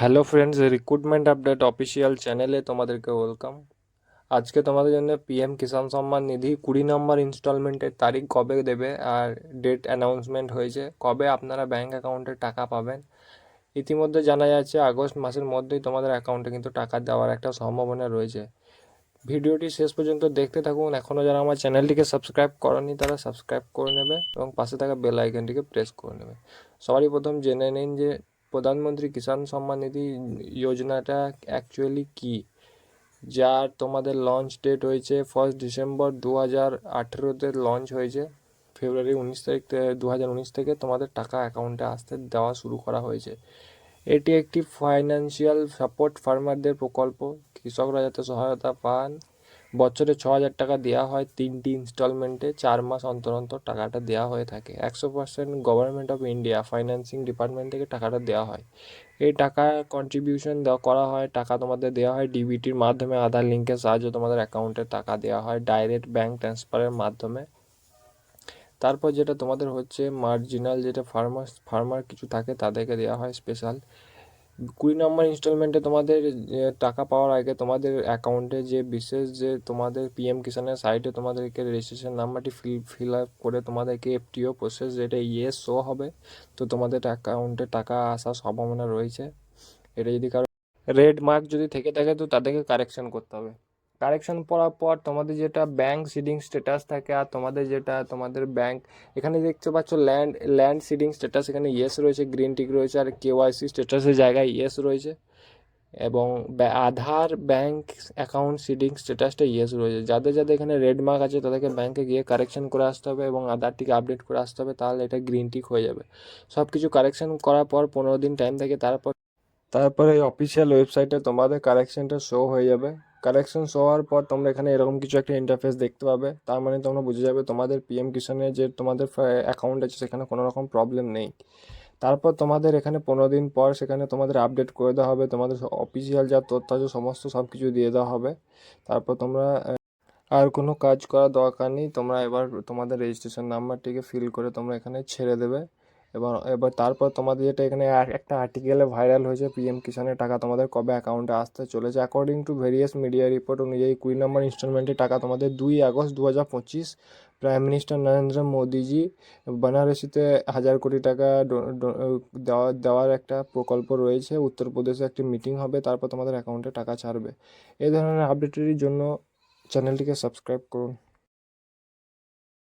Hello friends recruitment update official চ্যানেলে তোমাদেরকে welcome আজকে তোমাদের জন্য পিএম কিষাণ সম্মান নিধি কুড়ি নম্বর ইনস্টলমেন্টের তারিখ কবে দেবে আর ডেট অ্যানাউন্সমেন্ট হয়েছে, কবে আপনারা ব্যাঙ্ক অ্যাকাউন্টে টাকা পাবেন। ইতিমধ্যে জানা যাচ্ছে আগস্ট মাসের মধ্যেই তোমাদের অ্যাকাউন্টে কিন্তু টাকা দেওয়ার একটা সম্ভাবনা রয়েছে। ভিডিওটি শেষ পর্যন্ত দেখতে থাকুন। এখনও যারা আমার চ্যানেলটিকে সাবস্ক্রাইব করেনি, তারা সাবস্ক্রাইব করে নেবে এবং পাশে থাকা বেল আইকনটিকে প্রেস করে নেবে। সবারই প্রথম জেনে নিন যে প্রধানমন্ত্রী কিষাণ সম্মান নিধি যোজনাটা অ্যাকচুয়ালি কী? যার তোমাদের লঞ্চ ডেট হয়েছে ফার্স্ট ডিসেম্বর দু হাজার আঠেরোতে লঞ্চ হয়েছে। ফেব্রুয়ারি উনিশ তারিখ দু হাজার উনিশ থেকে তোমাদের টাকা অ্যাকাউন্টে আসতে দেওয়া শুরু করা হয়েছে। এটি একটি ফাইন্যান্সিয়াল সাপোর্ট ফার্মারদের প্রকল্প। কৃষকরা যাতে সহায়তা পান বছরে ছ হাজার টাকা দেওয়া হয় তিনটি ইনস্টলমেন্টে, চার মাস অন্তর অন্তর টাকাটা দেওয়া হয়ে থাকে। একশো percent government of India financing department থেকে টাকাটা দেওয়া হয়। এই টাকা কন্ট্রিবিউশন দেওয়া করা হয়, টাকা তোমাদের দেওয়া হয় ডিবিটির মাধ্যমে, আধার লিঙ্কের সাহায্যে তোমাদের অ্যাকাউন্টে টাকা দেওয়া হয় ডাইরেক্ট ব্যাঙ্ক ট্রান্সফারের মাধ্যমে। তারপর যেটা তোমাদের হচ্ছে মার্জিনাল যেটা ফার্মার ফার্মার কিছু থাকে তাদেরকে দেওয়া হয় স্পেশাল কুড়ি নম্বর ইনস্টলমেন্টে তোমাদের টাকা পাওয়ার আগে তোমাদের অ্যাকাউন্টে যে বিশেষ যে তোমাদের পি এম কিষানের সাইটে তোমাদেরকে রেজিস্ট্রেশন নাম্বারটি ফিল ফিল আপ করে তোমাদেরকে এফটিও প্রসেস যেটা ইয়ে শো হবে, তো তোমাদের অ্যাকাউন্টে টাকা আসার সম্ভাবনা রয়েছে। এটা যদি কারও রেড মার্ক যদি থেকে থাকে, তো তাদেরকে কারেকশন করতে হবে। কারেকশন পড়ার পর তোমাদের যেটা ব্যাংক সিডিং স্ট্যাটাস থাকে আর তোমাদের যেটা তোমাদের ব্যাংক এখানে দেখতে পাচ্ছ ল্যান্ড ল্যান্ড সিডিং স্ট্যাটাস এখানে ইয়েস রয়েছে গ্রিন টিক রয়েছে আর কেওয়াইসি স্ট্যাটাসের জায়গায় ইয়েস রয়েছে। এবং আধার ব্যাংক অ্যাকাউন্ট সিডিং স্ট্যাটাসটা ইয়েস রয়েছে। যাদের যাদের এখানে রেড মার্ক আছে তাদেরকে ব্যাংকে গিয়ে কারেকশন করে আসতে হবে এবং আধারটিকে আপডেট করে আসতে হবে, তাহলে এটা গ্রিন টিক হয়ে যাবে। সব কিছু কারেকশন করার পর পনেরো দিন টাইম থাকে তারপর তারপরে এই অফিসিয়াল ওয়েবসাইটে তোমাদের কারেকশনটা শো হয়ে যাবে। কারেকশন শো হওয়ার পর তোমরা এখানে এরকম কিছু একটা ইন্টারফেস দেখতে পাবে। তার মানে তোমরা বুঝে যাবে তোমাদের পিএম কিষানের যে তোমাদের অ্যাকাউন্ট আছে সেখানে কোনো রকম প্রবলেম নেই। তারপর তোমাদের এখানে পনেরো দিন পর সেখানে তোমাদের আপডেট করে দেওয়া হবে। তোমাদের অফিসিয়াল যা তথ্য আছে সমস্ত সব কিছু দিয়ে দেওয়া হবে। তারপর তোমরা আর কোনো কাজ করার দরকার নেই। তোমরা এবার তোমাদের রেজিস্ট্রেশন নাম্বারটিকে ফিল করে তোমরা এখানে ছেড়ে দেবে। এবং এবার তারপর তোমাদের যেটা এখানে একটা আর্টিকেলে ভাইরাল হয়েছে পিএম কিষানের টাকা তোমাদের কবে অ্যাকাউন্টে আসতে চলেছে। According to various media report অনুযায়ী কুড়ি নম্বর ইনস্টলমেন্টের টাকা তোমাদের দুই আগস্ট দু হাজার পঁচিশ প্রাইম মিনিস্টার নরেন্দ্র মোদিজি বানারসিতে হাজার কোটি টাকা দেওয়া দেওয়ার একটা প্রকল্প রয়েছে। উত্তরপ্রদেশে একটি মিটিং হবে, তারপর তোমাদের অ্যাকাউন্টে টাকা ছাড়বে। এই ধরনের আপডেটের জন্য চ্যানেলটিকে সাবস্ক্রাইব করুন।